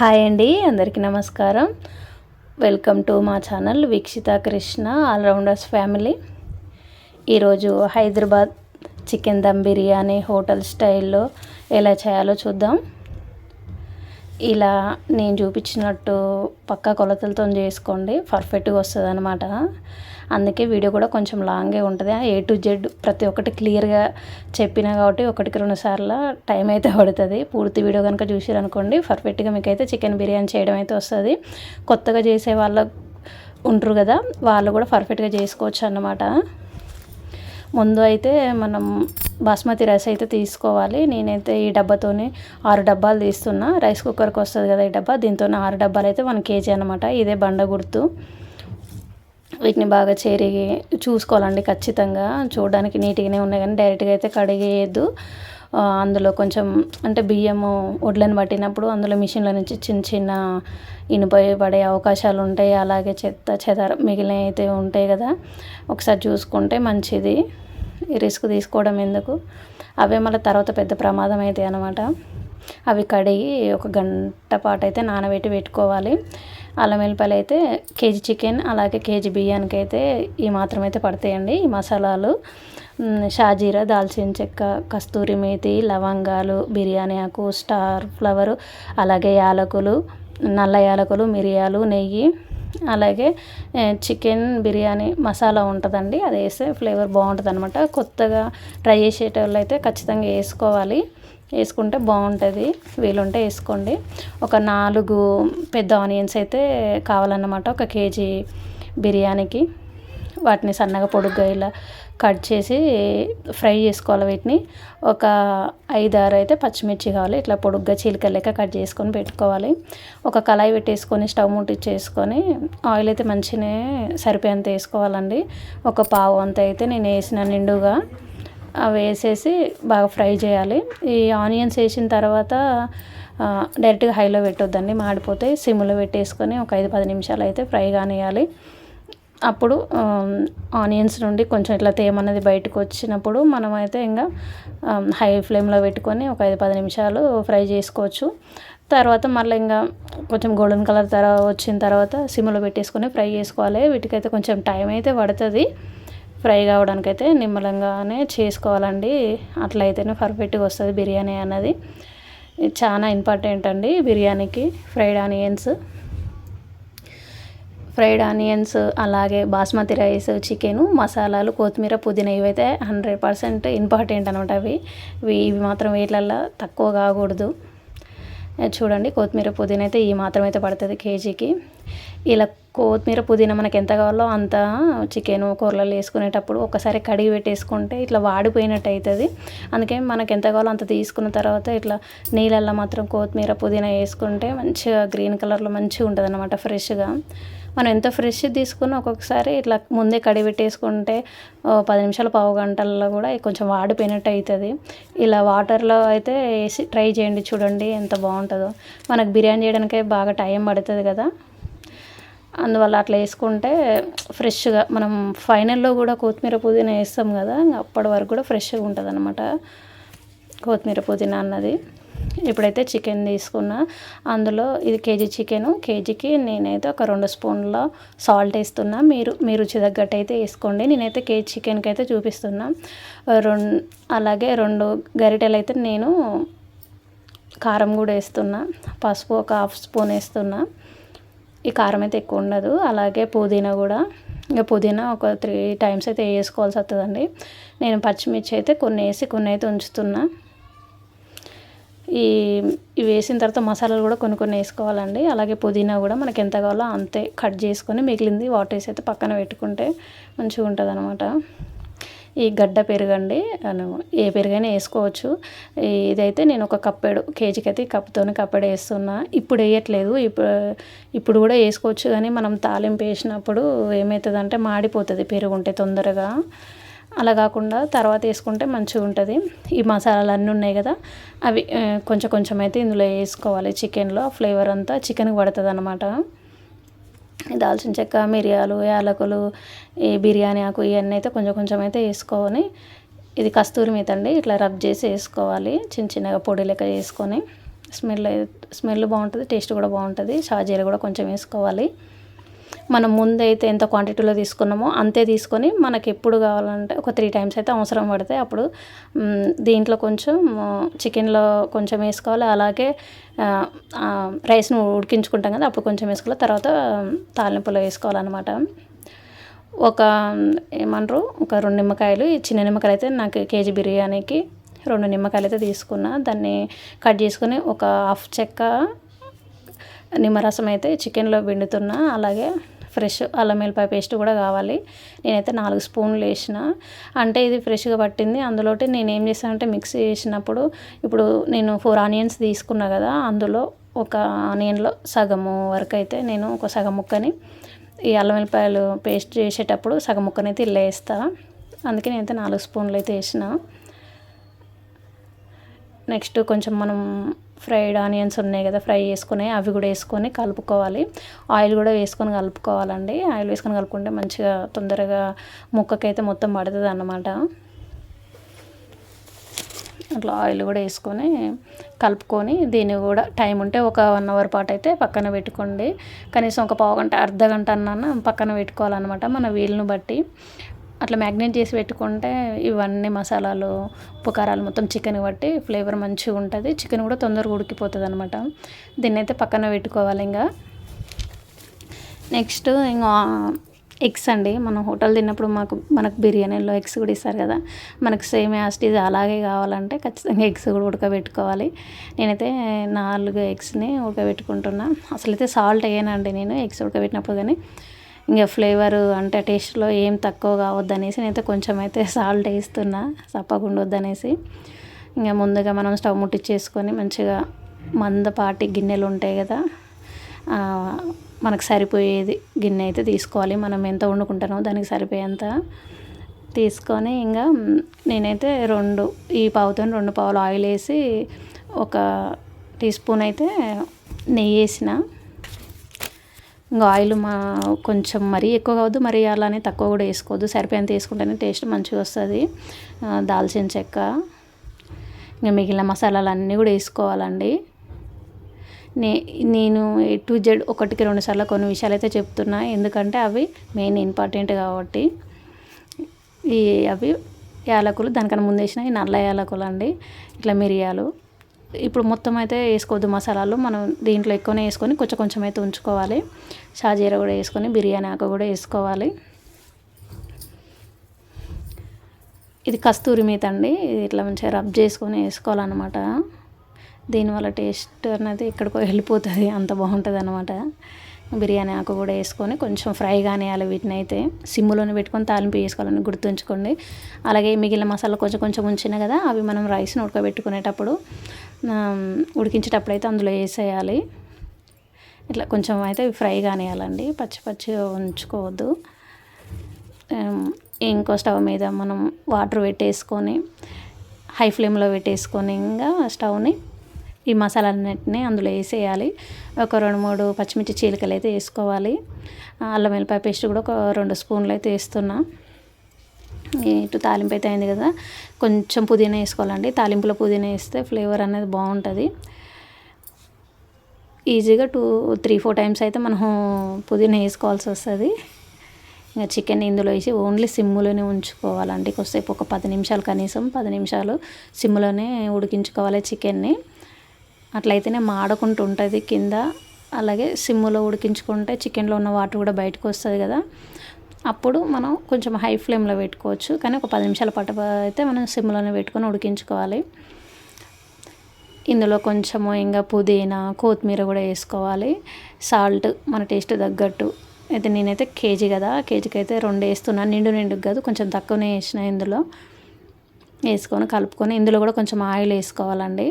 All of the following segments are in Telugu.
హాయ్ అండి అందరికీ నమస్కారం. వెల్కమ్ టు మా channel Veekshitha Krishna allrounders family ఈరోజు హైదరాబాద్ చికెన్ దమ్ బిర్యానీ హోటల్ స్టైల్లో ఎలా చేయాలో చూద్దాం. ఇలా నేను చూపించినట్టు పక్కా కొలతలతో చేసుకోండి పర్ఫెక్ట్గా వస్తుంది అనమాట అందుకే వీడియో కూడా కొంచెం లాంగే ఉంటుంది. ఏ టు జెడ్ ప్రతి ఒక్కటి క్లియర్గా చెప్పినా కాబట్టి ఒకటికి రెండు సార్లు టైం అయితే పడుతుంది. పూర్తి వీడియో కనుక చూసారనుకోండి పర్ఫెక్ట్గా మీకు అయితే చికెన్ బిర్యానీ చేయడం అయితే వస్తుంది. కొత్తగా చేసే వాళ్ళ ఉంటారు కదా వాళ్ళు కూడా పర్ఫెక్ట్గా చేసుకోవచ్చు అన్నమాట. ముందు అయితే మనం బాస్మతి రైస్ అయితే తీసుకోవాలి. నేనైతే ఈ డబ్బాతోనే ఆరు డబ్బాలు తీస్తున్నా. రైస్ కుక్కర్కి వస్తుంది కదా ఈ డబ్బా దీంతో ఆరు డబ్బాలు అయితే వన్ కేజీ అనమాట ఇదే బండ గుర్తు. వీటిని బాగా చెరిగి చూసుకోవాలండి ఖచ్చితంగా. చూడడానికి నీట్గానే ఉన్నాయి కానీ డైరెక్ట్గా అయితే కడిగేయద్దు. అందులో కొంచెం అంటే బియ్యము వడ్లను పట్టినప్పుడు అందులో మిషన్ల నుంచి చిన్న చిన్న ఇనుపై పడే అవకాశాలు ఉంటాయి. అలాగే చెత్త చెదర మిగిలిన అయితే ఉంటాయి కదా. ఒకసారి చూసుకుంటే మంచిది. రిస్క్ తీసుకోవడం ఎందుకు? అవే మళ్ళీ తర్వాత పెద్ద ప్రమాదం అవుతాయి అనమాట. అవి కడిగి ఒక గంట పాటు అయితే నానబెట్టి పెట్టుకోవాలి. అల్లం వెల్లిపాయలు అయితే కేజీ చికెన్ అలాగే కేజీ బియ్యానికి అయితే ఈ మాత్రం అయితే పడతాయండి. ఈ మసాలాలు షాజీరా దాల్చిన చెక్క కస్తూరి మేతి లవంగాలు బిర్యానీ ఆకు స్టార్ ఫ్లవరు అలాగే యాలకులు నల్ల యాలకులు మిరియాలు నెయ్యి అలాగే చికెన్ బిర్యానీ మసాలా ఉంటుందండి. అది వేస్తే ఫ్లేవర్ బాగుంటుంది అనమాట కొత్తగా ట్రై చేసేటోళ్ళు అయితే ఖచ్చితంగా వేసుకోవాలి. వేసుకుంటే బాగుంటుంది. వీలుంటే వేసుకోండి. ఒక నాలుగు పెద్ద ఆనియన్స్ అయితే కావాలన్నమాట ఒక కేజీ బిర్యానీకి. వాటిని సన్నగా పొడుగ్గా ఇలా కట్ చేసి ఫ్రై చేసుకోవాలి వీటిని. ఒక ఐదు ఆరు అయితే పచ్చిమిర్చి కావాలి. ఇట్లా పొడుగ్గా చీలిక లెక్క కట్ చేసుకొని పెట్టుకోవాలి. ఒక కళాయి పెట్టేసుకొని స్టవ్ ముట్టించేసుకొని ఆయిల్ అయితే మంచిగా సరిపోయేంత వేసుకోవాలండి. ఒక పావు అంత అయితే నేను వేసిన నిండుగా. వేసేసి బాగా ఫ్రై చేయాలి. ఈ ఆనియన్స్ వేసిన తర్వాత డైరెక్ట్గా హైలో పెట్టొద్దండి. మాడిపోతే సిమ్లో పెట్టేసుకొని ఒక ఐదు పది నిమిషాలు అయితే ఫ్రై కానివ్వాలి అప్పుడు ఆనియన్స్ నుండి కొంచెం ఇట్లా తేమ అనేది బయటకు వచ్చినప్పుడు మనమైతే ఇంకా హై ఫ్లేమ్లో పెట్టుకొని ఒక ఐదు పది నిమిషాలు ఫ్రై చేసుకోవచ్చు. తర్వాత మళ్ళీ ఇంకా కొంచెం గోల్డెన్ కలర్ తర వచ్చిన తర్వాత సిమ్లో పెట్టేసుకొని ఫ్రై చేసుకోవాలి. వీటికైతే కొంచెం టైం అయితే పడుతుంది. ఫ్రై కావడానికైతే నిమ్మలంగానే చేసుకోవాలండి. అట్లయితేనే పర్ఫెక్ట్గా వస్తుంది బిర్యానీ అన్నది. చాలా ఇంపార్టెంట్ అండి బిర్యానీకి. Fried onions. ఫ్రైడ్ ఆనియన్స్ అలాగే బాస్మతి రైస్ చికెను మసాలాలు కొత్తిమీర పుదీనా ఇవైతే హండ్రెడ్ పర్సెంట్ ఇంపార్టెంట్ అనమాట అవి. ఇవి మాత్రం వీటిలల్లో తక్కువ కాకూడదు. చూడండి కొత్తిమీర పుదీనా అయితే ఈ మాత్రం అయితే పడుతుంది కేజీకి. ఇలా కొత్తిమీర పుదీనా మనకి ఎంత కావాలో అంత చికెన్ కూరలలో వేసుకునేటప్పుడు ఒకసారి కడిగి పెట్టేసుకుంటే ఇట్లా వాడిపోయినట్టు అవుతుంది అందుకే మనకి ఎంత కావాలో అంత తీసుకున్న తర్వాత ఇట్లా నీళ్ళల్లో మాత్రం కొత్తిమీర పుదీనా వేసుకుంటే మంచిగా గ్రీన్ కలర్లో మంచిగా ఉంటుంది అనమాట ఫ్రెష్గా. మనం ఎంత ఫ్రెష్ తీసుకున్నా ఒక్కొక్కసారి ఇట్లా ముందే కడిగి పెట్టేసుకుంటే పది నిమిషాలు పావు గంటల్లో కూడా కొంచెం వాడిపోయినట్టు అవుతుంది ఇలా వాటర్లో అయితే వేసి ట్రై చేయండి చూడండి ఎంత బాగుంటుందో. మనకు బిర్యానీ చేయడానికే బాగా టైం పడుతుంది కదా. అందువల్ల అట్లా వేసుకుంటే ఫ్రెష్గా మనం ఫైనల్లో కూడా కొత్తిమీర పుదీనా వేస్తాం కదా అప్పటి వరకు కూడా ఫ్రెష్గా ఉంటుంది అనమాట కొత్తిమీర పుదీనా అన్నది. ఇప్పుడైతే చికెన్ తీసుకున్నా అందులో ఇది కేజీ చికెన్ కేజీకి నేనైతే ఒక రెండు స్పూన్ల సాల్ట్ వేస్తున్నా. మీరు మీ రుచి తగ్గట్టు అయితే వేసుకోండి. నేనైతే కేజీ చికెన్కి అయితే చూపిస్తున్నా. రెండు అలాగే రెండు గరిటెలు అయితే నేను కారం కూడా వేస్తున్నా పసుపు ఒక హాఫ్ స్పూన్ వేస్తున్నా. ఈ కారం అయితే ఎక్కువ ఉండదు. అలాగే పుదీనా కూడా. ఇంకా పుదీనా ఒక త్రీ టైమ్స్ అయితే వేసుకోవాల్సి వస్తుందండి. నేను పచ్చిమిర్చి అయితే కొన్ని వేసి కొన్ని అయితే ఉంచుతున్నా. ఈ ఇవి వేసిన తర్వాత మసాలాలు కూడా కొన్ని కొన్ని వేసుకోవాలండి. అలాగే పుదీనా కూడా మనకి ఎంత కావాలో అంతే కట్ చేసుకొని మిగిలింది వాటర్ వేసి అయితే పక్కన పెట్టుకుంటే మంచిగా ఉంటుంది అనమాట ఈ గడ్డ పెరుగండి ఏ పెరుగైనా వేసుకోవచ్చు. ఇదైతే నేను ఒక కప్పెడు కేజీకి అయితే కప్పుతోనే కప్పెడు వేస్తున్నా. ఇప్పుడు వేయట్లేదు ఇప్పుడు ఇప్పుడు కూడా వేసుకోవచ్చు కానీ మనం తాలింపు వేసినప్పుడు ఏమవుతుందంటే మాడిపోతుంది పెరుగు ఉంటే తొందరగా. అలా కాకుండా తర్వాత వేసుకుంటే మంచిగా ఉంటుంది. ఈ మసాలాలు అన్నీ ఉన్నాయి కదా అవి కొంచెం కొంచెం అయితే ఇందులో వేసుకోవాలి. చికెన్లో ఫ్లేవర్ అంతా చికెన్కి పడుతుంది అన్నమాట దాల్చిన చెక్క మిరియాలు యాలకులు ఈ బిర్యానీ ఆకు ఇవన్నీ అయితే కొంచెం కొంచెం అయితే వేసుకొని ఇది కస్తూరి మీద అండి ఇట్లా రబ్ చేసి వేసుకోవాలి. చిన్న చిన్నగా పొడి లెక్క వేసుకొని స్మెల్ స్మెల్ బాగుంటుంది టేస్ట్ కూడా బాగుంటుంది. షాజీర కూడా కొంచెం వేసుకోవాలి. మనం ముందైతే ఎంత క్వాంటిటీలో తీసుకున్నామో అంతే తీసుకొని మనకి ఎప్పుడు కావాలంటే ఒక త్రీ టైమ్స్ అయితే అవసరం పడితే అప్పుడు దీంట్లో కొంచెం చికెన్లో కొంచెం వేసుకోవాలి. అలాగే రైస్ను ఉడికించుకుంటాం కదా అప్పుడు కొంచెం వేసుకోవాలి. తర్వాత తాలింపులో వేసుకోవాలన్నమాట. ఒక ఏమంటారు ఒక రెండు నిమ్మకాయలు ఈ చిన్న నిమ్మకాయలు అయితే నాకు కేజీ బిర్యానీకి రెండు నిమ్మకాయలు అయితే తీసుకున్నా. దాన్ని కట్ చేసుకుని ఒక హాఫ్ చెక్క నిమ్మరసం అయితే చికెన్లో పిండుతున్నా అలాగే ఫ్రెష్ అల్లం వెల్లిపాయ పేస్ట్ కూడా కావాలి. నేనైతే నాలుగు స్పూన్లు వేసిన. అంటే ఇది ఫ్రెష్గా పట్టింది. అందులోటి నేను ఏం చేశానంటే మిక్సీ చేసినప్పుడు ఇప్పుడు నేను ఫోర్ ఆనియన్స్ తీసుకున్నా కదా అందులో ఒక ఆనియన్లో సగము వరకు అయితే నేను ఒక సగం ముక్కని ఈ అల్లం వెల్లిపాయలు పేస్ట్ చేసేటప్పుడు సగం ముక్కనైతే ఇల్లు వేస్తాను అందుకే నేనైతే నాలుగు స్పూన్లు అయితే వేసిన. నెక్స్ట్ కొంచెం మనం ఫ్రైడ్ ఆనియన్స్ ఉన్నాయి కదా ఫ్రై చేసుకుని అవి కూడా వేసుకొని కలుపుకోవాలి. ఆయిల్ కూడా వేసుకొని కలుపుకోవాలండి. ఆయిల్ వేసుకొని కలుపుకుంటే మంచిగా తొందరగా ముక్కకైతే మొత్తం పడుతుంది అన్నమాట అట్లా ఆయిల్ కూడా వేసుకొని కలుపుకొని దీన్ని కూడా టైం ఉంటే ఒక వన్ అవర్ పాటు అయితే పక్కన పెట్టుకోండి. కనీసం ఒక పావు గంట అర్ధ గంట అన్న పక్కన పెట్టుకోవాలన్నమాట మన వీలును బట్టి. అట్లా మ్యాగ్నేట్ చేసి పెట్టుకుంటే ఇవన్నీ మసాలాలు ఉప్పు కారాలు మొత్తం చికెన్ బట్టి ఫ్లేవర్ మంచిగా ఉంటుంది. చికెన్ కూడా తొందరగా ఉడికిపోతుంది అనమాట దీన్ని అయితే పక్కన పెట్టుకోవాలి ఇంకా నెక్స్ట్ ఇంకా ఎగ్స్ అండి. మనం హోటల్ తిన్నప్పుడు మాకు మనకు బిర్యానీలో ఎగ్స్ కూడా ఇస్తారు కదా. మనకు సేమ్ యాస్టీజ్ అలాగే కావాలంటే ఖచ్చితంగా ఎగ్స్ కూడా ఉడకబెట్టుకోవాలి. నేనైతే నాలుగు ఎగ్స్ని ఉడకబెట్టుకుంటున్నా. అసలు అయితే సాల్ట్ వేయనండి నేను ఎగ్స్ ఉడకబెట్టినప్పుడు కానీ. ఇంకా ఫ్లేవర్ అంటే టేస్ట్లో ఏం తక్కువ కావద్దు అనేసి నేనైతే కొంచెం అయితే సాల్ట్ వేస్తున్నా సప్పకుండా వద్దనేసి ఇంకా ముందుగా మనం స్టవ్ ముట్టించేసుకొని మంచిగా మందపాటి గిన్నెలు ఉంటాయి కదా మనకు సరిపోయేది గిన్నె అయితే తీసుకోవాలి. మనం ఎంత వండుకుంటామో దానికి సరిపోయేంత తీసుకొని ఇంకా నేనైతే రెండు ఈ పావుతో రెండు పావులు ఆయిల్ వేసి ఒక టీ స్పూన్ అయితే నెయ్యి వేసిన. ఇంకా ఆయిల్ మా కొంచెం మరీ ఎక్కువ కావద్దు మరీ అలానే తక్కువ కూడా వేసుకోవద్దు. సరిపోయేంత వేసుకుంటేనే టేస్ట్ మంచిగా వస్తుంది. దాల్చిన చెక్క ఇంకా మిగిలిన మసాలాలు అన్నీ కూడా వేసుకోవాలండి. నే నేను ఏ టు జెడ్ ఒకటికి రెండు సార్లు కొన్ని విషయాలు అయితే చెప్తున్నా. ఎందుకంటే అవి మెయిన్ ఇంపార్టెంట్ కాబట్టి. ఈ అవి యాలకులు దానికన్నా ముందు వేసిన ఈ నల్ల యాలకులు అండి ఇట్లా మిరియాలు. ఇప్పుడు మొత్తం అయితే వేసుకోవద్దు మసాలాలు. మనం దీంట్లో ఎక్కువనే వేసుకొని కొంచెం కొంచెం అయితే ఉంచుకోవాలి. షాజీర కూడా వేసుకొని బిర్యానీ ఆకు కూడా వేసుకోవాలి. ఇది కస్తూరి మేత అండి. ఇది ఇట్లా మంచిగా రబ్ చేసుకొని వేసుకోవాలన్నమాట. దీనివల్ల టేస్ట్ అనేది ఎక్కడికో వెళ్ళిపోతుంది. అంత బాగుంటుంది అనమాట బిర్యానీ ఆకు కూడా వేసుకొని కొంచెం ఫ్రై కానివ్వాలి వీటిని అయితే. సిమ్లోనే పెట్టుకొని తాలింపు వేసుకోవాలని గుర్తుంచుకోండి. అలాగే మిగిలిన మసాలా కొంచెం కొంచెం ఉంచిన కదా అవి మనం రైస్ని ఉడకబెట్టుకునేటప్పుడు ఉడికించేటప్పుడు అయితే అందులో వేసేయాలి. ఇట్లా కొంచెం అయితే ఫ్రై కానియాలండి పచ్చి పచ్చి ఉంచుకోవద్దు. ఇంకో స్టవ్ మీద మనం వాటర్ పెట్టేసుకొని హై ఫ్లేమ్లో పెట్టేసుకొని ఇంకా స్టవ్ని ఈ మసాలాలన్నింటినీ అందులో వేసేయాలి. ఒక రెండు మూడు పచ్చిమిర్చి చీలికలు అయితే వేసుకోవాలి. అల్లం వెల్లిపాయ పేస్ట్ కూడా ఒక రెండు స్పూన్లు అయితే వేస్తున్నా. ఇటు తాలింపు అయితే అయింది కదా. కొంచెం పుదీనా వేసుకోవాలండి. తాలింపులో పుదీనా వేస్తే ఫ్లేవర్ అనేది బాగుంటుంది. ఈజీగా టూ త్రీ ఫోర్ టైమ్స్ అయితే మనం పుదీనా వేసుకోవాల్సి వస్తుంది. ఇంకా చికెన్ ఇందులో వేసి ఓన్లీ సిమ్లోనే ఉంచుకోవాలండి. కొద్దిసేపు ఒక పది నిమిషాలు కనీసం పది నిమిషాలు సిమ్లోనే ఉడికించుకోవాలి చికెన్ని. అట్లయితేనే మాడకుంటూ ఉంటుంది కింద. అలాగే సిమ్లో ఉడికించుకుంటే చికెన్లో ఉన్న వాటర్ కూడా బయటకు వస్తుంది కదా. అప్పుడు మనం కొంచెం హై ఫ్లేమ్లో పెట్టుకోవచ్చు. కానీ ఒక పది నిమిషాల పాటు అయితే మనం సిమ్లోనే పెట్టుకొని ఉడికించుకోవాలి. ఇందులో కొంచెము ఇంకా పుదీనా కొత్తిమీర కూడా వేసుకోవాలి. సాల్ట్ మన టేస్ట్ తగ్గట్టు. అయితే నేనైతే కేజీ కదా కేజీకి అయితే రెండు వేస్తున్నాను నిండు నిండు కాదు కొంచెం తక్కువనే వేసిన ఇందులో. వేసుకొని కలుపుకొని ఇందులో కూడా కొంచెం ఆయిల్ వేసుకోవాలండి.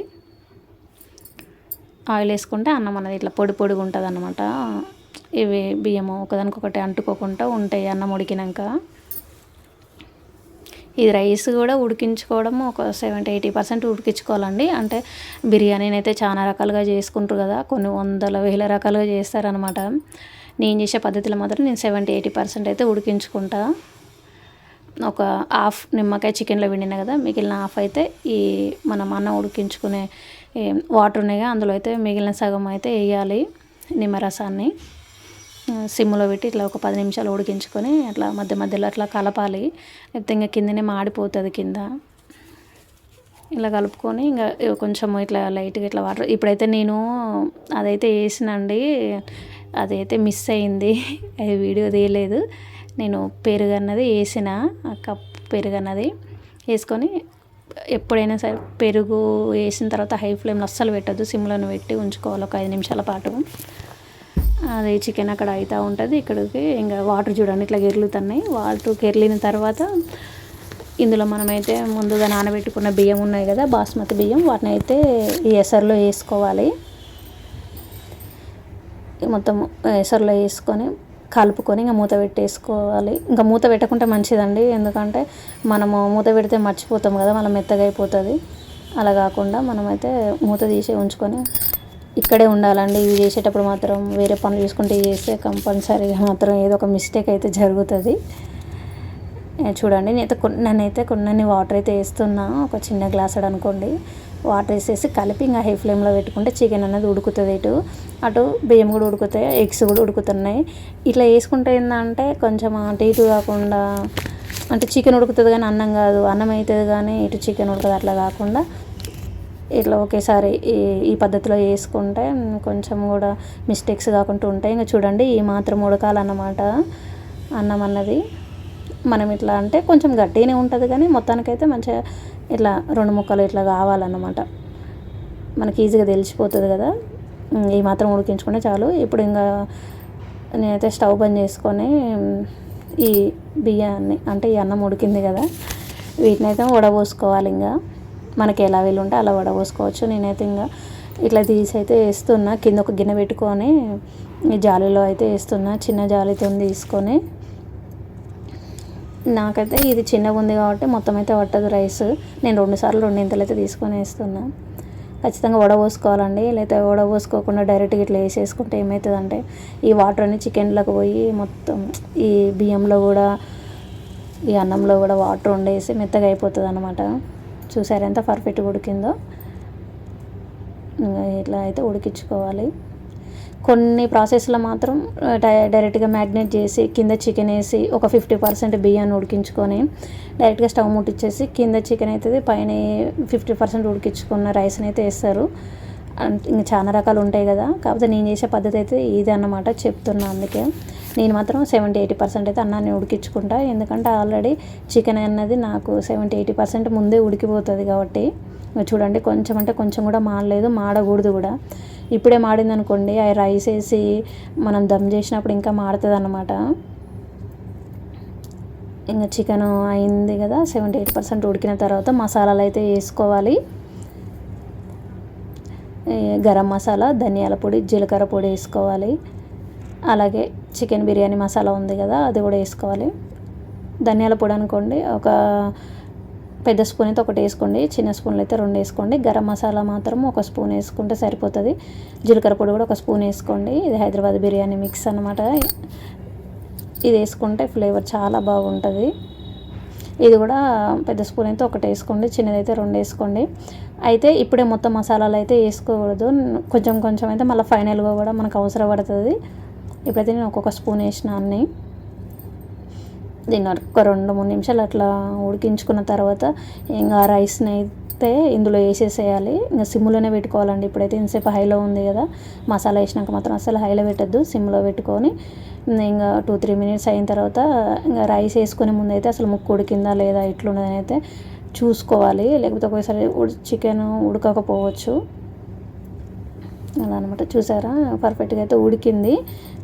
ఆయిల్ వేసుకుంటే అన్నం అనేది ఇట్లా పొడి పొడిగా ఉంటుంది అన్నమాట ఇవి బియ్యము ఒకదానికొకటి అంటుకోకుండా ఉంటాయి అన్నం ఉడికినాక. ఇది రైస్ కూడా ఉడికించుకోవడం ఒక సెవెంటీ ఎయిటీ పర్సెంట్ ఉడికించుకోవాలండి. అంటే బిర్యానీని అయితే చాలా రకాలుగా చేసుకుంటారు కదా కొన్ని వందల వేల రకాలుగా చేస్తారనమాట నేను చేసే పద్ధతిలో మాత్రం నేను సెవెంటీ ఎయిటీ పర్సెంట్ అయితే ఉడికించుకుంటా. ఒక హాఫ్ నిమ్మకాయ చికెన్లో విండిన కదా మిగిలిన హాఫ్ అయితే ఈ మనం అన్నం ఉడికించుకునే వాటర్ ఉన్నాయిగా అందులో అయితే మిగిలిన సగం అయితే వేయాలి నిమ్మరసాన్ని. సిమ్లో పెట్టి ఇట్లా ఒక పది నిమిషాలు ఉడికించుకొని అట్లా మధ్య మధ్యలో అట్లా కలపాలి. లేకపోతే ఇంకా కిందనే మాడిపోతుంది కింద. ఇలా కలుపుకొని ఇంకా కొంచెం ఇట్లా లైట్గా ఇట్లా వాటర్. ఇప్పుడైతే నేను అదైతే వేసినండి అదైతే మిస్ అయింది. అది వీడియో తీయలేదు. నేను పెరుగు అన్నది వేసిన కప్ పెరుగు అన్నది వేసుకొని ఎప్పుడైనా సరే పెరుగు వేసిన తర్వాత హై ఫ్లేమ్లో అస్సలు పెట్టద్దు. సిమ్లను పెట్టి ఉంచుకోవాలి ఒక ఐదు నిమిషాల పాటు. అదే చికెన్ అక్కడ అవుతూ ఉంటుంది. ఇక్కడికి ఇంకా వాటర్ చూడండి ఇట్లా గెర్లుతున్నాయి. వాటర్ గెర్లిన తర్వాత ఇందులో మనమైతే ముందుగా నానబెట్టుకున్న బియ్యం ఉన్నాయి కదా బాస్మతి బియ్యం వాటిని అయితే ఈ ఎసర్లో వేసుకోవాలి. మొత్తం ఎసరులో వేసుకొని కలుపుకొని ఇంకా మూత పెట్టేసుకోవాలి. ఇంకా మూత పెట్టకుంటే మంచిదండి. ఎందుకంటే మనము మూత పెడితే మర్చిపోతాం కదా మళ్ళీ మెత్తగా అయిపోతుంది. అలా కాకుండా మనమైతే మూత తీసి ఉంచుకొని ఇక్కడే ఉండాలండి. ఇవి చేసేటప్పుడు మాత్రం వేరే పనులు చేసుకుంటే చేస్తే కంపల్సరీగా మాత్రం ఏదో ఒక మిస్టేక్ అయితే జరుగుతుంది. చూడండి. నేనైతే నేనైతే కొన్ని వాటర్ అయితే వేస్తున్నా. ఒక చిన్న గ్లాస్ అనుకోండి వాటర్ వేసేసి కలిపి ఇంకా హై ఫ్లేమ్లో పెట్టుకుంటే చికెన్ అనేది ఉడుకుతుంది ఇటు. అటు బియ్యం కూడా ఉడుకుతాయి ఎగ్స్ కూడా ఉడుకుతున్నాయి. ఇట్లా వేసుకుంటే ఏంటంటే కొంచెం అటు ఇటు కాకుండా అంటే చికెన్ ఉడుకుతుంది కానీ అన్నం కాదు అన్నం అవుతుంది కానీ ఇటు చికెన్ ఉడకదు అట్లా కాకుండా ఇట్లా ఒకేసారి ఈ ఈ పద్ధతిలో వేసుకుంటే కొంచెం కూడా మిస్టేక్స్ కాకుండా ఉంటాయి. ఇంకా చూడండి ఈ మాత్రం ఉడకాలన్నమాట. అన్నం అన్నది. మనం ఇట్లా అంటే కొంచెం గట్టిగానే ఉంటుంది కానీ మొత్తానికైతే మంచిగా ఇట్లా రెండు ముక్కలు ఇట్లా కావాలన్నమాట. మనకి ఈజీగా తెలిసిపోతుంది కదా. ఈ మాత్రం ఉడికించుకుంటే చాలు. ఇప్పుడు ఇంకా నేనైతే స్టవ్ బంద్ చేసుకొని ఈ బియ్యాన్ని అంటే ఈ అన్నం ఉడికింది కదా వీటిని అయితే వడబోసుకోవాలి ఇంకా. మనకి ఎలా వీలుంటే అలా వడబోసుకోవచ్చు. నేనైతే ఇంకా ఇట్లా తీసి అయితే వేస్తున్నా. కింద ఒక గిన్నె పెట్టుకొని ఈ జాలీలో అయితే వేస్తున్నా. చిన్న జాలీతో తీసుకొని నాకైతే ఇది చిన్నగా ఉంది కాబట్టి మొత్తం అయితే పట్టదు రైస్. నేను రెండు సార్లు రెండింతలు అయితే తీసుకొని వేస్తున్నా. ఖచ్చితంగా వడబోసుకోవాలండి లేకపోతే వడబోసుకోకుండా డైరెక్ట్గా ఇట్లా వేసేసుకుంటే ఏమవుతుందంటే ఈ వాటర్ అన్ని చికెన్లోకి పోయి మొత్తం ఈ బియ్యంలో కూడా ఈ అన్నంలో కూడా వాటర్ ఉండేసి మెత్తగా అయిపోతుంది అనమాట చూసారు ఎంత పర్ఫెక్ట్గా ఉడికిందో? ఇట్లా అయితే ఉడికించుకోవాలి. కొన్ని ప్రాసెస్లో మాత్రం డైరెక్ట్గా మ్యాగ్నేట్ చేసి కింద చికెన్ వేసి ఒక ఫిఫ్టీ పర్సెంట్ బియ్యాన్ని ఉడికించుకొని డైరెక్ట్గా స్టవ్ ముట్టించేసి కింద చికెన్ అవుతుంది పైన ఫిఫ్టీ పర్సెంట్ ఉడికించుకున్న రైస్ని అయితే వేస్తారు. ఇంకా చాలా రకాలు ఉంటాయి కదా. కాకపోతే నేను చేసే పద్ధతి అయితే ఇది అన్నమాట చెప్తున్నా అందుకే. నేను మాత్రం సెవెంటీ ఎయిటీ పర్సెంట్ అయితే అన్నాన్ని ఉడికించుకుంటా ఎందుకంటే ఆల్రెడీ చికెన్ అన్నది నాకు సెవెంటీ ఎయిటీ పర్సెంట్ ముందే ఉడికిపోతుంది కాబట్టి చూడండి కొంచెం అంటే కొంచెం కూడా మాడలేదు మాడకూడదు కూడా. ఇప్పుడే మాడింది అనుకోండి ఆ రైస్ వేసి మనం దమ్ చేసినప్పుడు ఇంకా మాడుతుంది అనమాట ఇంకా చికెన్ అయింది కదా సెవెంటీ ఎయిట్ పర్సెంట్ ఉడికిన తర్వాత మసాలాలు అయితే వేసుకోవాలి. గరం మసాలా ధనియాల పొడి జీలకర్ర పొడి వేసుకోవాలి. అలాగే చికెన్ బిర్యానీ మసాలా ఉంది కదా అది కూడా వేసుకోవాలి. ధనియాల పొడి అనుకోండి ఒక పెద్ద స్పూన్ అయితే ఒకటి వేసుకోండి చిన్న స్పూన్లు అయితే రెండు వేసుకోండి. గరం మసాలా మాత్రం ఒక స్పూన్ వేసుకుంటే సరిపోతుంది. జీలకర్ర పొడి కూడా ఒక స్పూన్ వేసుకోండి. ఇది హైదరాబాద్ బిర్యానీ మిక్స్ అనమాట ఇది వేసుకుంటే ఫ్లేవర్ చాలా బాగుంటుంది. ఇది కూడా పెద్ద స్పూన్ అయితే ఒకటి వేసుకోండి చిన్నదైతే రెండు వేసుకోండి. అయితే ఇప్పుడే మొత్తం మసాలాలు అయితే వేసుకోకూడదు. కొంచెం కొంచెం అయితే మళ్ళీ ఫైనల్గా కూడా మనకు అవసరం పడుతుంది ఇప్పుడైతే నేను ఒక్కొక్క స్పూన్ వేసిన అన్నీ. దీన్ని ఒక రెండు మూడు నిమిషాలు అట్లా ఉడికించుకున్న తర్వాత ఇంకా రైస్ని అయితే ఇందులో వేసేసేయాలి. ఇంకా సిమ్లోనే పెట్టుకోవాలండి. ఇప్పుడైతే ఇంతసేపు హైలో ఉంది కదా. మసాలా వేసినాక మాత్రం అసలు హైలో పెట్టద్దు. సిమ్లో పెట్టుకొని ఇంకా టూ త్రీ మినిట్స్ అయిన తర్వాత ఇంకా రైస్ వేసుకునే ముందు అయితే అసలు ముక్కు ఉడికిందా లేదా ఎట్లున్నదని అయితే చూసుకోవాలి. లేకపోతే ఒకసారి చికెన్ ఉడకకపోవచ్చు. అలా అనమాట చూసారా? పర్ఫెక్ట్గా అయితే ఉడికింది.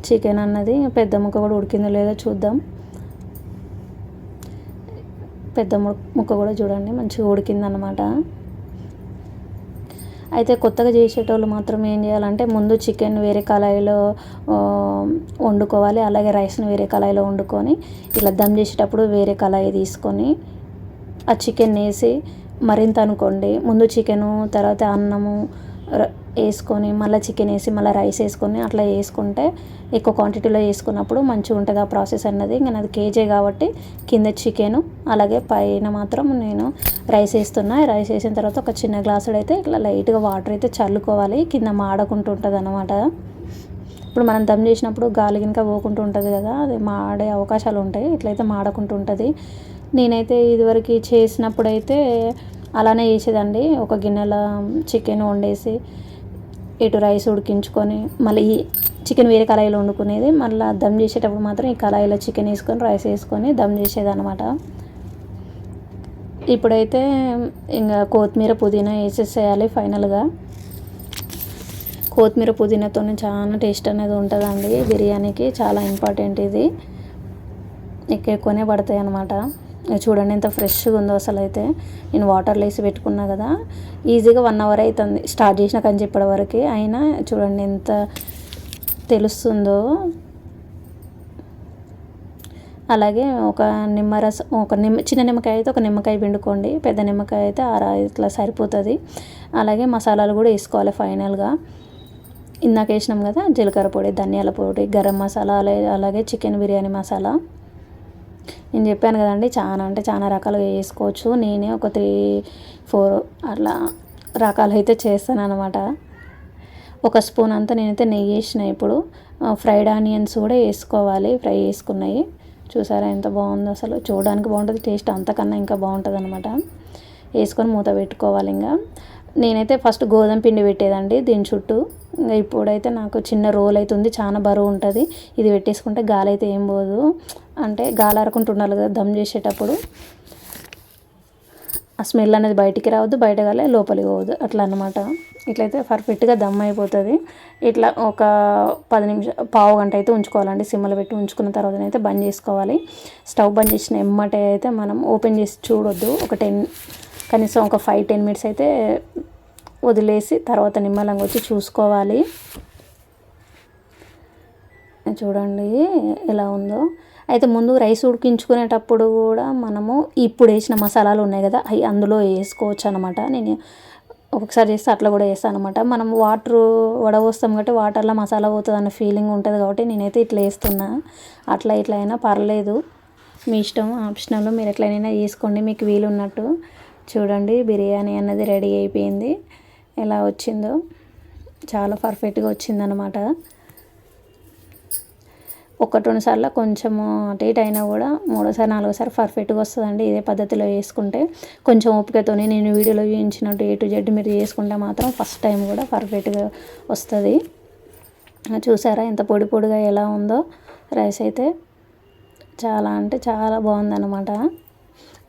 చికెన్ అన్నది పెద్ద ముక్క కూడా ఉడికిందో లేదో చూద్దాం. పెద్ద ముక్క కూడా చూడండి మంచిగా ఉడికిందనమాట అయితే కొత్తగా చేసేటోళ్ళు మాత్రం ఏం చేయాలంటే ముందు చికెన్ వేరే కళాయిలో వండుకోవాలి. అలాగే రైస్ని వేరే కళాయిలో వండుకొని ఇలా దమ్ చేసేటప్పుడు వేరే కళాయి తీసుకొని ఆ చికెన్ వేసి మరింత అనుకోండి. ముందు చికెను తర్వాత అన్నము వేసుకొని మళ్ళీ చికెన్ వేసి మళ్ళీ రైస్ వేసుకొని అట్లా వేసుకుంటే ఎక్కువ క్వాంటిటీలో వేసుకున్నప్పుడు మంచిగా ఉంటుంది ఆ ప్రాసెస్ అన్నది. ఇంకా నాది కేజీ కాబట్టి కింద చికెను అలాగే పైన మాత్రం నేను రైస్ వేస్తున్నా. రైస్ వేసిన తర్వాత ఒక చిన్న గ్లాసుడు అయితే ఇట్లా లైట్గా వాటర్ అయితే చల్లుకోవాలి. కింద మాడకుంటూ ఉంటుంది అనమాట ఇప్పుడు మనం దమ్ చేసినప్పుడు గాలి కనుక పోకుంటూ ఉంటుంది కదా అది మాడే అవకాశాలు ఉంటాయి. ఇట్లయితే మాడకుంటూ ఉంటుంది. నేనైతే ఇదివరకు చేసినప్పుడైతే అలానే చేసేదండి. ఒక గిన్నెలో చికెన్ వండేసి ఇటు రైస్ ఉడికించుకొని మళ్ళీ ఈ చికెన్ వేరే కళాయిలో వండుకునేది మళ్ళీ దమ్ చేసేటప్పుడు మాత్రం ఈ కళాయిలో చికెన్ వేసుకొని రైస్ వేసుకొని దమ్ చేసేదనమాట ఇప్పుడైతే ఇంకా కొత్తిమీర పుదీనా వేసేసేయాలి ఫైనల్గా. కొత్తిమీర పుదీనాతో చాలా టేస్ట్ అనేది ఉంటుందండి బిర్యానీకి చాలా ఇంపార్టెంట్ ఇది. ఎక్కువ ఎక్కువనే పడతాయి అన్నమాట చూడండి ఎంత ఫ్రెష్గా ఉందో అసలు అయితే నేను వాటర్లో వేసి పెట్టుకున్నా కదా. ఈజీగా వన్ అవర్ అవుతుంది స్టార్ట్ చేసిన కానీ చెప్పడం వరకు. అయినా చూడండి ఎంత తెలుస్తుందో. అలాగే ఒక నిమ్మరసం ఒక నిమ్మ చిన్న నిమ్మకాయ అయితే ఒక నిమ్మకాయ పిండుకోండి. పెద్ద నిమ్మకాయ అయితే అర ఇట్లా సరిపోతుంది. అలాగే మసాలాలు కూడా వేసుకోవాలి ఫైనల్గా. ఇందాక వేసినాం కదా జీలకర్ర పొడి ధనియాల పొడి గరం మసాలా అలాగే చికెన్ బిర్యానీ మసాలా. నేను చెప్పాను కదండి చాలా అంటే చాలా రకాలుగా వేసుకోవచ్చు నేనే ఒక త్రీ ఫోర్ అట్లా రకాలు అయితే చేస్తాను అనమాట ఒక స్పూన్ అంతా నేనైతే నెయ్యి వేసిన ఇప్పుడు ఫ్రైడ్ ఆనియన్స్ కూడా వేసుకోవాలి. ఫ్రై చేసుకున్నాయి చూసారా ఎంత బాగుందో అసలు. చూడడానికి బాగుంటుంది టేస్ట్ అంతకన్నా ఇంకా బాగుంటుంది అనమాట వేసుకొని మూత పెట్టుకోవాలి ఇంకా. నేనైతే ఫస్ట్ గోధుమ పిండి పెట్టేదండి దీని చుట్టూ. ఇంకా ఇప్పుడైతే నాకు చిన్న రోల్ అయితే ఉంది చాలా బరువు ఉంటుంది. ఇది పెట్టేసుకుంటే గాలి అయితే ఏం పోదు. అంటే గాలి అరకుంటుండాలి కదా దమ్ చేసేటప్పుడు. ఆ స్మెల్ అనేది బయటికి రావద్దు బయట గాలే లోపలికి పోవద్దు. అట్లా అనమాట ఇట్లయితే పర్ఫెక్ట్గా దమ్ అయిపోతుంది. ఇట్లా ఒక పది నిమిషం పావు గంట అయితే ఉంచుకోవాలండి. సిమ్మలు పెట్టి ఉంచుకున్న తర్వాత అయితే బంద్ చేసుకోవాలి. స్టవ్ బంద్ చేసిన ఎమ్మటే అయితే మనం ఓపెన్ చేసి చూడొద్దు. ఒక టెన్ కనీసం ఒక ఫైవ్ టెన్ మినిట్స్ అయితే వదిలేసి తర్వాత నిమ్మలంగా వచ్చి చూసుకోవాలి. చూడండి ఎలా ఉందో. అయితే ముందు రైస్ ఉడికించుకునేటప్పుడు కూడా మనము ఇప్పుడు వేసిన మసాలాలు ఉన్నాయి కదా అవి అందులో వేసుకోవచ్చు అనమాట నేను ఒక్కొక్కసారి చేస్తే అట్లా కూడా వేస్తాను అనమాట మనం వాటర్ వడవస్తాం కాబట్టి వాటర్లో మసాలా పోతుంది అన్న ఫీలింగ్ ఉంటుంది కాబట్టి నేనైతే ఇట్లా వేస్తున్నా. అట్లా ఇట్లా అయినా పర్లేదు. మీ ఇష్టం ఆప్షనల్ మీరు ఎట్లయినా చేసుకోండి మీకు వీలు ఉన్నట్టు చూడండి బిర్యానీ అన్నది రెడీ అయిపోయింది. ఎలా వచ్చిందో. చాలా పర్ఫెక్ట్గా వచ్చిందనమాట ఒకటి రెండు కొంచెము అటు ఇటు అయినా కూడా మూడోసారి నాలుగోసారి పర్ఫెక్ట్గా వస్తుందండి. ఇదే పద్ధతిలో వేసుకుంటే కొంచెం ఓపికతోనే నేను వీడియోలో చూపించినట్టు ఏ టు జెడ్ మీరు చేసుకుంటే మాత్రం ఫస్ట్ టైం కూడా పర్ఫెక్ట్గా వస్తుంది. చూసారా ఎంత పొడి పొడిగా ఎలా ఉందో. రైస్ అయితే చాలా అంటే చాలా బాగుందన్నమాట.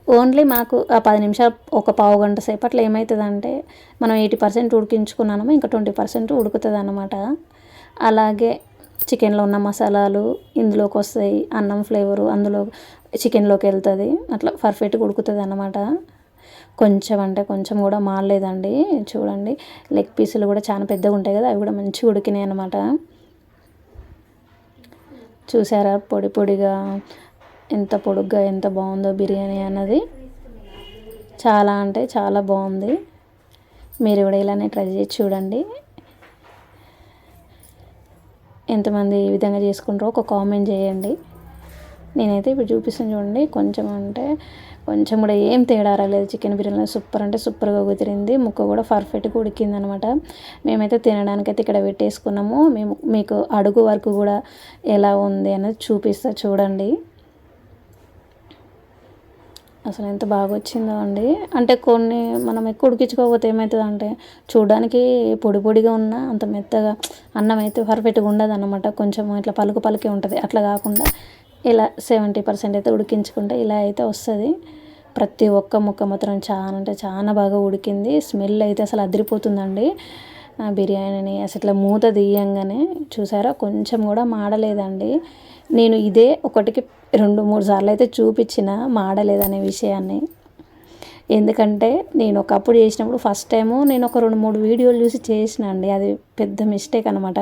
ఓన్లీ మాకు ఆ పది నిమిషాలు ఒక పావు గంట సేపట్లో ఏమవుతుందంటే మనం ఎయిటీ పర్సెంట్ ఉడికించుకున్నాము ఇంకా ట్వంటీ పర్సెంట్ ఉడుకుతుంది అనమాట అలాగే చికెన్లో ఉన్న మసాలాలు ఇందులోకి వస్తాయి అన్నం ఫ్లేవరు అందులో చికెన్లోకి వెళ్తుంది అట్లా పర్ఫెక్ట్గా ఉడుకుతుంది అనమాట కొంచెం అంటే కొంచెం కూడా మారలేదండి చూడండి. లెగ్ పీసులు కూడా చాలా పెద్దగా ఉంటాయి కదా అవి కూడా మంచిగా ఉడికినాయి అనమాట చూసారా? పొడి పొడిగా ఎంత పొడుగ్గా ఎంత బాగుందో బిర్యానీ అన్నది చాలా అంటే చాలా బాగుంది. మీరు కూడా ఇలానే ట్రై చేసి చూడండి. ఎంతమంది ఈ విధంగా చేసుకుంటారో ఒక కామెంట్ చేయండి. నేనైతే ఇప్పుడు చూపిస్తాను చూడండి. కొంచెం అంటే కొంచెం కూడా ఏం తేడా రాలేదు. చికెన్ బిర్యానీ సూపర్ అంటే సూపర్గా కుదిరింది. ముక్క కూడా పర్ఫెక్ట్గా ఉడికింది అనమాట మేమైతే తినడానికైతే ఇక్కడ పెట్టేసుకున్నాము. మేము మీకు అడుగు వరకు కూడా ఎలా ఉంది అనేది చూపిస్తా చూడండి. అసలు ఎంత బాగా వచ్చిందో అండి. అంటే కొన్ని మనం ఎక్కువ ఉడికించుకోకపోతే ఏమవుతుంది అంటే చూడడానికి పొడి పొడిగా ఉన్న అంత మెత్తగా అన్నం అయితే పర్ఫెక్ట్గా ఉండదు అనమాట కొంచెం ఇట్లా పలుకు పలుకే ఉంటుంది. అట్లా కాకుండా ఇలా సెవెంటీ పర్సెంట్ అయితే ఉడికించుకుంటే ఇలా అయితే వస్తుంది. ప్రతి ఒక్క ముక్క మాత్రం చాలా అంటే చాలా బాగా ఉడికింది. స్మెల్ అయితే అసలు అదిరిపోతుందండి. బిర్యానీని అసలు ఇట్లా మూత తీయంగానే చూసారా? కొంచెం కూడా మాడలేదండి. నేను ఇదే ఒకటికి రెండు మూడు సార్లు అయితే చూపించిన మాడలేదనే విషయాన్ని. ఎందుకంటే నేను ఒకప్పుడు చేసినప్పుడు ఫస్ట్ టైము నేను ఒక రెండు మూడు వీడియోలు చూసి చేసిన అండి అది పెద్ద మిస్టేక్ అనమాట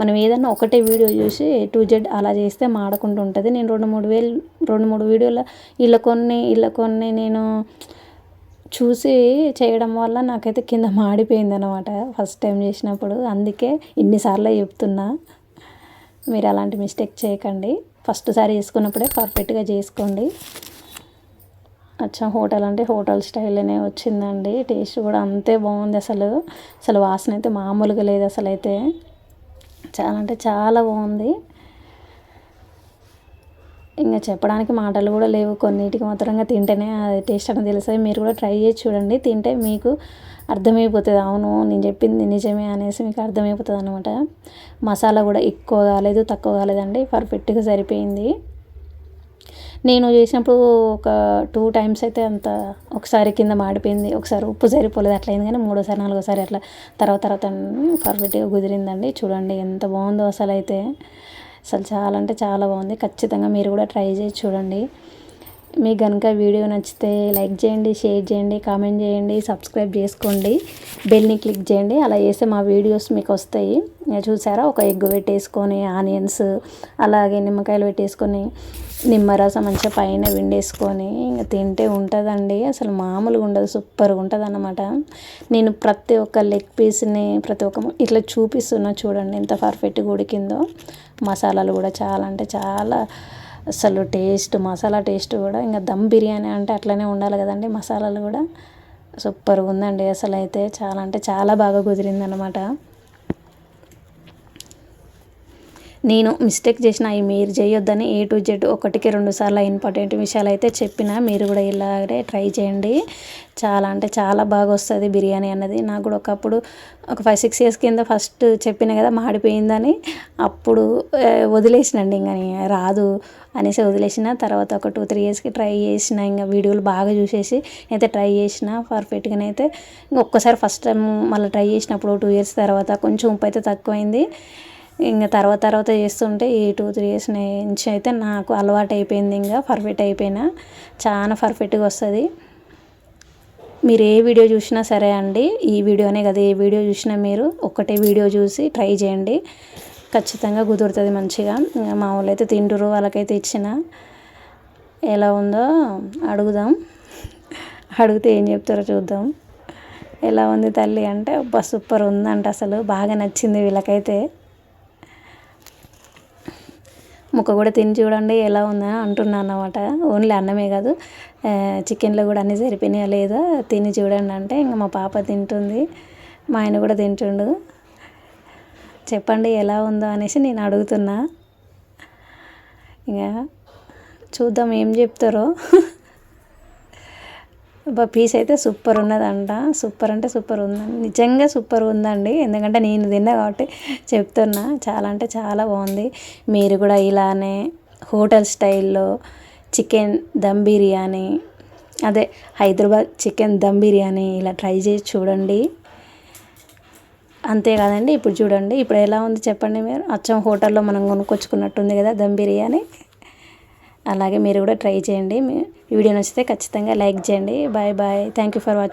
మనం ఏదన్నా ఒకటే వీడియో చూసి టూ జెడ్ అలా చేస్తే మాడకుండా ఉంటుంది. నేను రెండు మూడు వేలు రెండు మూడు వీడియోల ఇలా కొన్ని ఇలా కొన్ని నేను చూసి చేయడం వల్ల నాకైతే కింద మాడిపోయింది అనమాట ఫస్ట్ టైం చేసినప్పుడు. అందుకే ఇన్నిసార్లు చెప్తున్నా. మీరు అలాంటి మిస్టేక్ చేయకండి. ఫస్ట్ సారి చేసుకున్నప్పుడే పర్ఫెక్ట్గా చేసుకోండి. అచ్చా హోటల్ అంటే హోటల్ స్టైల్లోనే వచ్చిందండి. టేస్ట్ కూడా అంతే బాగుంది అసలు. అసలు వాసన అయితే మామూలుగా లేదు అసలు అయితే చాలా అంటే చాలా బాగుంది. ఇంకా చెప్పడానికి మాటలు కూడా లేవు. కొన్నిటికి మాత్రంగా తింటేనే అది టేస్ట్ అనేది తెలుస్తుంది. మీరు కూడా ట్రై చేసి చూడండి. తింటే మీకు అర్థమైపోతుంది. అవును నేను చెప్పింది నిజమే అనేసి మీకు అర్థమైపోతుంది అనమాట మసాలా కూడా ఎక్కువ కాలేదు తక్కువ కాలేదండి. పర్ఫెక్ట్గా సరిపోయింది. నేను చేసినప్పుడు ఒక టూ టైమ్స్ అయితే అంత ఒకసారి కింద మాడిపోయింది. ఒకసారి ఉప్పు సరిపోలేదు అట్లా అయింది. కానీ మూడోసారి నాలుగోసారి అట్లా తర్వాత తర్వాత పర్ఫెక్ట్గా కుదిరిందండి. చూడండి ఎంత బాగుందో అసలు అయితే. అసలు చాలా అంటే చాలా బాగుంది. ఖచ్చితంగా మీరు కూడా ట్రై చేసి చూడండి. మీకు కనుక వీడియో నచ్చితే లైక్ చేయండి షేర్ చేయండి కామెంట్ చేయండి సబ్స్క్రైబ్ చేసుకోండి. బెల్ని క్లిక్ చేయండి. అలా చేస్తే మా వీడియోస్ మీకు వస్తాయి. చూసారా? ఒక ఎగ్ పెట్టేసుకొని ఆనియన్స్ అలాగే నిమ్మకాయలు పెట్టేసుకొని నిమ్మరసం మంచిగా పైన విండేసుకొని ఇంకా తింటే ఉంటుందండి. అసలు మామూలుగా ఉండదు సూపర్గా ఉంటుంది అన్నమాట నేను ప్రతి ఒక్క లెగ్ పీస్ని ప్రతి ఒక్క ఇట్లా చూపిస్తున్నా చూడండి ఎంత పర్ఫెక్ట్గా ఉడికిందో మసాలాలు కూడా చాలా అంటే చాలా అసలు టేస్ట్ మసాలా టేస్ట్ కూడా ఇంకా దమ్ బిర్యానీ అంటే అట్లనే ఉండాలి కదండి మసాలాలు కూడా. సూపర్గా ఉందండి అసలు అయితే చాలా అంటే చాలా బాగా కుదిరింది అనమాట నేను మిస్టేక్ చేసిన అవి మీరు చేయొద్దని ఏ టు జెడ్ ఒకటికి రెండు సార్లు ఇంపార్టెంట్ విషయాలు అయితే చెప్పిన మీరు కూడా ఇలాగే ట్రై చేయండి. చాలా అంటే చాలా బాగా వస్తుంది బిర్యానీ అన్నది. నాకు కూడా ఒకప్పుడు ఒక ఫైవ్ సిక్స్ ఇయర్స్ కింద ఫస్ట్ చెప్పిన కదా మాడిపోయిందని అప్పుడు వదిలేసినండి ఇంకా రాదు. అనేసి వదిలేసిన తర్వాత ఒక టూ త్రీ ఇయర్స్కి ట్రై చేసిన ఇంకా వీడియోలు బాగా చూసేసి అయితే ట్రై చేసిన పర్ఫెక్ట్గానైతే ఒక్కసారి ఫస్ట్ టైం మళ్ళీ ట్రై చేసినప్పుడు టూ ఇయర్స్ తర్వాత కొంచెం ఉప్పు అయితే తక్కువైంది. ఇంకా తర్వాత తర్వాత చేస్తుంటే ఈ టూ త్రీ ఇయర్స్ నుంచి అయితే నాకు అలవాటు అయిపోయింది ఇంకా పర్ఫెక్ట్ అయిపోయినా. చాలా పర్ఫెక్ట్గా వస్తుంది. మీరు ఏ వీడియో చూసినా సరే అండి ఈ వీడియోనే కదా ఏ వీడియో చూసినా మీరు ఒక్కటే వీడియో చూసి ట్రై చేయండి. ఖచ్చితంగా కుదురుతుంది మంచిగా. మా వాళ్ళు అయితే తింటురు వాళ్ళకైతే ఇచ్చిన. ఎలా ఉందో అడుగుదాం. అడిగితే ఏం చెప్తారో చూద్దాం. ఎలా ఉంది తల్లి అంటే అబ్బా సూపర్ ఉందంట అసలు. బాగా నచ్చింది వీళ్ళకైతే. ముక్క కూడా తిని చూడండి ఎలా ఉందా అంటున్నాను అన్నమాట. ఓన్లీ అన్నమే కాదు చికెన్లో కూడా అన్నీ సరిపోయినాయా లేదా తిని చూడండి అంటే ఇంకా మా పాప తింటుంది. మా ఆయన కూడా తింటుండు. చెప్పండి ఎలా ఉందో అనేసి నేను అడుగుతున్నా. ఇంకా చూద్దాం ఏం చెప్తారో. పీస్ అయితే సూపర్ ఉన్నదంట. సూపర్ అంటే సూపర్ ఉందండి నిజంగా సూపర్ ఉందండి. ఎందుకంటే నేను తిన్నా కాబట్టి చెప్తున్నా. చాలా అంటే చాలా బాగుంది. మీరు కూడా ఇలానే హోటల్ స్టైల్లో చికెన్ దమ్ బిర్యానీ అదే హైదరాబాద్ చికెన్ దమ్ బిర్యానీ ఇలా ట్రై చేసి చూడండి. అంతేకాదండి ఇప్పుడు చూడండి ఇప్పుడు ఎలా ఉంది చెప్పండి మీరు? అచ్చం హోటల్లో మనం కొనుక్కొచ్చుకున్నట్టుంది కదా దమ్ బిర్యానీ. అలాగే మీరు కూడా ట్రై చేయండి. వీడియో నచ్చితే ఖచ్చితంగా లైక్ చేయండి. Bye bye. Thank you for watching